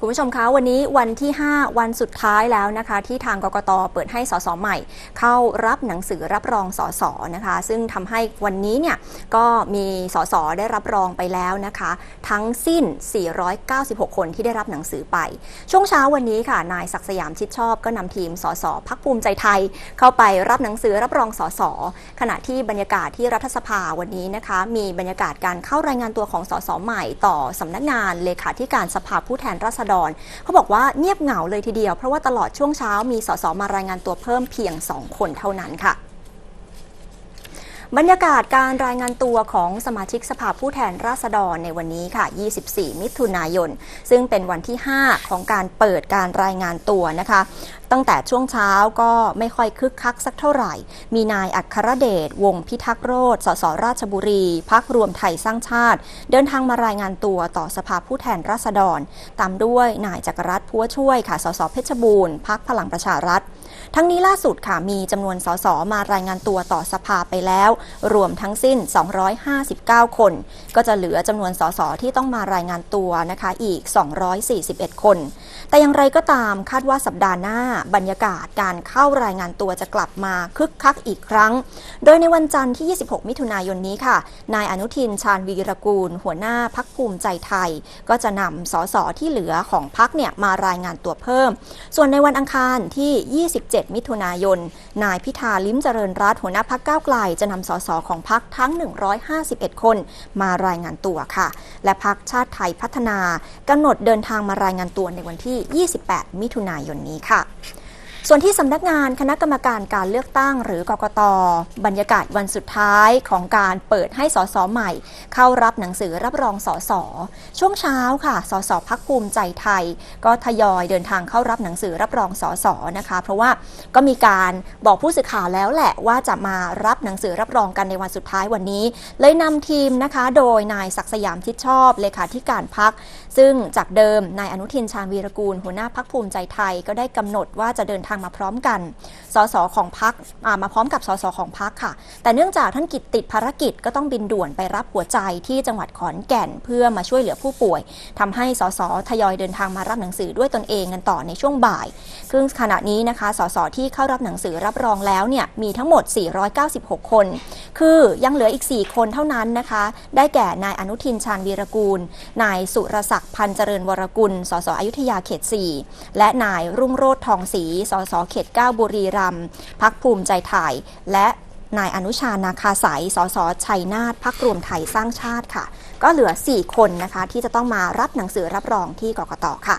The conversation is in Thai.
คุณผู้ชมคะวันนี้วันที่ 5 วันสุดท้ายแล้วนะคะ ที่ทางกกตเปิดให้สสใหม่ เข้ารับหนังสือรับรองสสนะคะ ซึ่งทำให้วันนี้เนี่ยก็มีสสได้รับรองไปแล้วนะคะ ทั้งสิ้น 496 คนที่ได้รับหนังสือไป ช่วงเช้าวันนี้ค่ะ นายศักสยามชิดชอบก็นำทีมสสพักภูมิใจไทย เข้าไปรับหนังสือรับรองสสขณะที่บรรยากาศที่รัฐสภาวันนี้นะคะ มีบรรยากาศการเข้ารายงานตัวของสสใหม่ ต่อสำนักงานเลขาธิการสภาผู้แทนราษฎรเขาบอกว่าเงียบเหงาเลยทีเดียว เพราะว่าตลอดช่วงเช้ามีสสมารายงานตัวเพิ่มเพียง 2 คนเท่านั้นค่ะ บรรยากาศการรายงานตัวของสมาชิกสภาผู้แทนราษฎรในวันนี้ค่ะ 24 มิถุนายน ซึ่งเป็นวันที่ 5 ของการเปิดการรายงานตัวนะคะ ตั้งแต่ช่วงเช้าก็ไม่ค่อยคึกคักสักเท่าไหร่ มีนายอัครเดช วงพิทักษ์โรธสสราชบุรี พักรวมไทยสร้างชาติ เดินทางมารายงานตัวต่อสภาผู้แทนราษฎร ตามด้วยนายจักรรัฐพัวช่วยค่ะ สสเพชรบูรณ์พักพลังประชารัฐ ทั้งนี้ล่าสุดค่ะมีจำนวนสสมารายงานตัวต่อสภาไปแล้ว รวมทั้งสิ้น 259 คน ก็จะเหลือจำนวนสสที่ต้องมารายงานตัวนะคะอีก 241 คน แต่อย่างไรก็ตามคาดว่าสัปดาห์หน้าบรรยากาศการเข้ารายงานตัวจะกลับมาคึกคักอีกครั้ง โดยในวันจันทร์ที่ 26 มิถุนายนนี้ค่ะ นายอนุทินชาญวีรกูล หัวหน้าพักภูมิใจไทย ก็จะนำสสที่เหลือของพักเนี่ยมารายงานตัวเพิ่ม ส่วนในวันอังคารที่ 27 มิถุนายน นายพิธาลิ้มเจริญรัตหัวหน้าพักก้าวไกล จะนำสสของพักทั้ง 151 คนมารายงานตัวค่ะ และพักชาติไทยพัฒนากำหนดเดินทางมารายงานตัวในวันที่ที่ 28 มิถุนายนนี้ค่ะ ส่วนที่สำนักงานคณะกรรมการการเลือกตั้งหรือกกต บรรยากาศวันสุดท้ายของการเปิดให้สสใหม่ เข้ารับหนังสือรับรองสสช่วงเช้าค่ะสสพักภูมิใจไทย ก็ทยอยเดินทางเข้ารับหนังสือรับรองสสนะคะ เพราะว่าก็มีการบอกผู้สื่อข่าวแล้วแหละว่าจะมารับหนังสือรับรองกันในวันสุดท้ายวันนี้ เลยนำทีมนะคะ โดยนายศักดิ์สยามทิดชอบเลขาธิการพัก ซึ่งจากเดิมนายอนุทินชาญวีรกูล หัวหน้าพักภูมิใจไทยก็ได้กำหนดว่าจะเดินทางมาพร้อมกัน สสของพักมาพร้อมกับสสของพักค่ะ แต่เนื่องจากท่านกิจติดภารกิจก็ต้องบินด่วนไปรับหัวใจที่จังหวัดขอนแก่นเพื่อมาช่วยเหลือผู้ป่วยทำให้สสทยอยเดินทางมารับหนังสือด้วยตนเองกันต่อในช่วงบ่ายซึ่งขณะนี้นะคะสสที่เข้ารับหนังสือรับรองแล้วเนี่ยมีทั้งหมด 496 คน คือยังเหลืออีก 4 คนเท่านั้นนะคะ ได้แก่นายอนุทินชาญวีรกูล นายสุรศักดิ์พันเจริญวรกุล สสอยุธยาเขต 4 และนายรุ่งโรธทองศรี สสเขต 9 บุรีรัมย์พักภูมิใจไทยและนายอนุชานาคาสายสสชัยนาทพักรวมไทยสร้างชาติค่ะ ก็เหลือ 4 คนนะคะที่จะต้องมารับหนังสือรับรองที่กกตค่ะ